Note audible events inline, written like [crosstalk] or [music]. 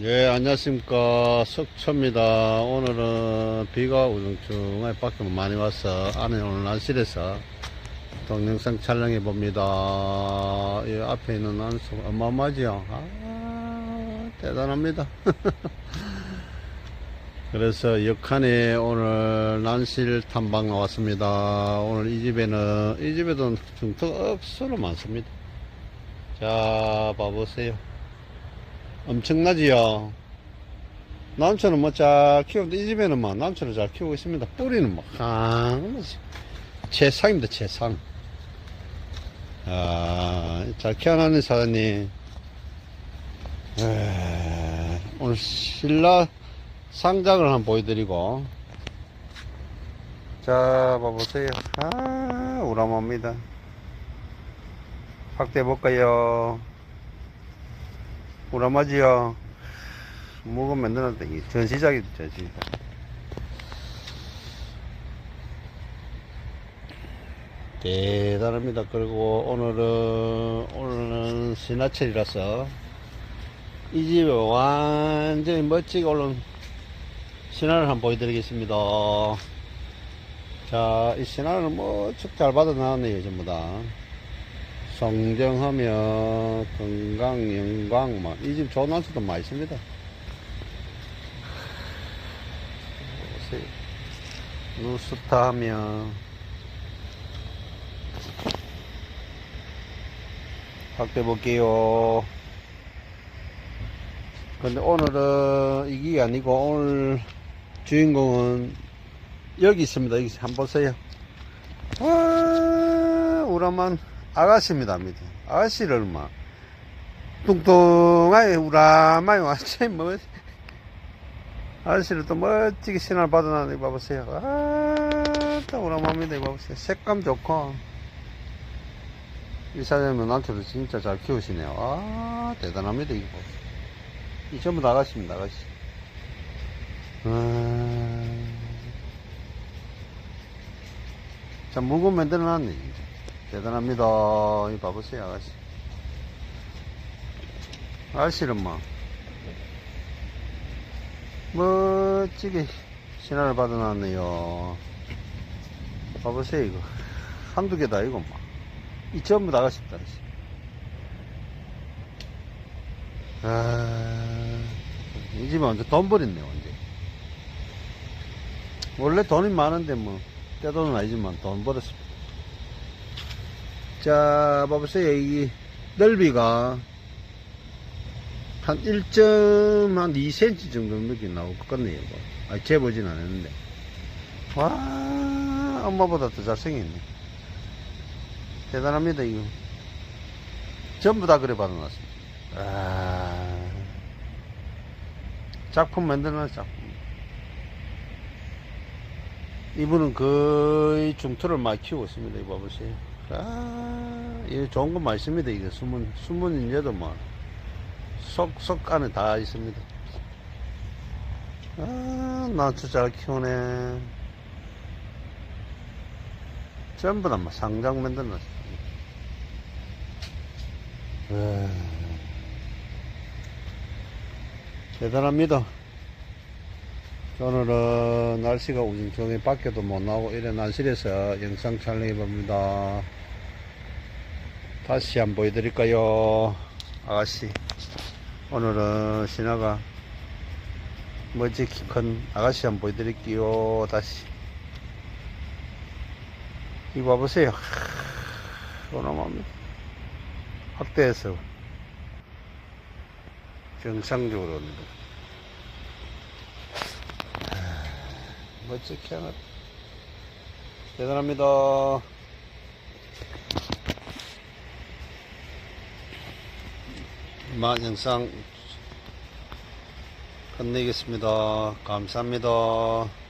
예, 안녕하십니까. 석초입니다. 오늘은 비가 우중충하게 밖에 많이 와서 안에 오늘 난실에서 동영상 촬영해 봅니다. 이 앞에 있는 난수 어마어마하지요? 아, 대단합니다. [laughs] 그래서 역한에 오늘 난실 탐방 나왔습니다. 오늘 이 집에는, 이 집에도 중터가 억수로 많습니다. 자, 봐보세요. 엄청나지요. 남처는 뭐 잘 키우는데 이 집에는 뭐 남처를 잘 키우고 있습니다. 뿌리는 뭐 강, 최상입니다, 최상. 아, 잘 키워놨네, 사장님. 에, 오늘 신라 상장을 한번 보여드리고. 자, 봐보세요. 아, 우람합니다. 확대해 볼까요? 우람하지요. 뭐가 만들었다. 이 전시작이 전시작. 대단합니다. 그리고 오늘은, 오늘은 신화철이라서 이 집에 완전히 멋지게 올라온 신화를 한번 보여드리겠습니다. 자, 이 신화를 뭐쭉 잘 받아 나왔네요, 전부 다. 성정하며 건강 영광 뭐, 막이 집 좋은 한수도 많이 있습니다. 보세요. 누스타 하며 확대 볼게요. 근데 오늘은 이게 아니고 오늘 주인공은 여기 있습니다. 여기 한번 보세요. 와, 우라만 아가씨입니다. 밑에. 아가씨를 막 뚱뚱하게 우람하게 완전히 [laughs] 뭐 아가씨를 또 멋지게 신화를 받아놨는 데 봐보세요. 아, 또 우람합니다. 이거 봐보세요. 색감 좋고 이 사장님은 남편도 진짜 잘 키우시네요. 아, 대단합니다. 이거. 이 전부 다 아가씨입니다. 아가씨. 아, 참 무거운 만들어 놨네. 진짜. 대단합니다. 이 봐보세요, 아가씨. 아가씨는 뭐, 멋지게 신화를 받아놨네요. 봐보세요, 이거. 한두 개다, 이거 뭐. 이 전부 다 아가씨입니다, 아가씨. 아, 이 집에 완전 돈 버렸네, 완전. 원래 돈이 많은데 뭐, 떼돈은 아니지만 돈 벌었습니다. 자, 봐보세요. 이 넓이가 한 1.2cm 정도 넘게 나올 것 같네요. 이거. 아, 재보진 않았는데. 와, 엄마보다 더 잘생겼네. 대단합니다, 이거. 전부 다 그래 받아놨습니다. 아, 작품 만들어놨 작품. 이분은 거의 중투를 많이 키우고 있습니다. 이거 봐보세요. 아, 이거 좋은 거 많습니다. 이게 숨은, 숨은 인재도 뭐, 속, 속 안에 다 있습니다. 아, 나주 잘 키우네. 전부 다 뭐 상장 만들어놨어. 아, 대단합니다. 오늘은 날씨가 우중충해 밖에도 못 나오고 이래 난실에서 영상 촬영해 봅니다. 다시 한번 보여드릴까요? 아가씨. 오늘은 신화가 멋지 키 큰 아가씨 한번 보여드릴게요. 다시. 이거 봐보세요. 오놈합니다. 확대해서 정상적으로 멋지게 하나. 대단합니다. 이만 영상 끝내겠습니다. 감사합니다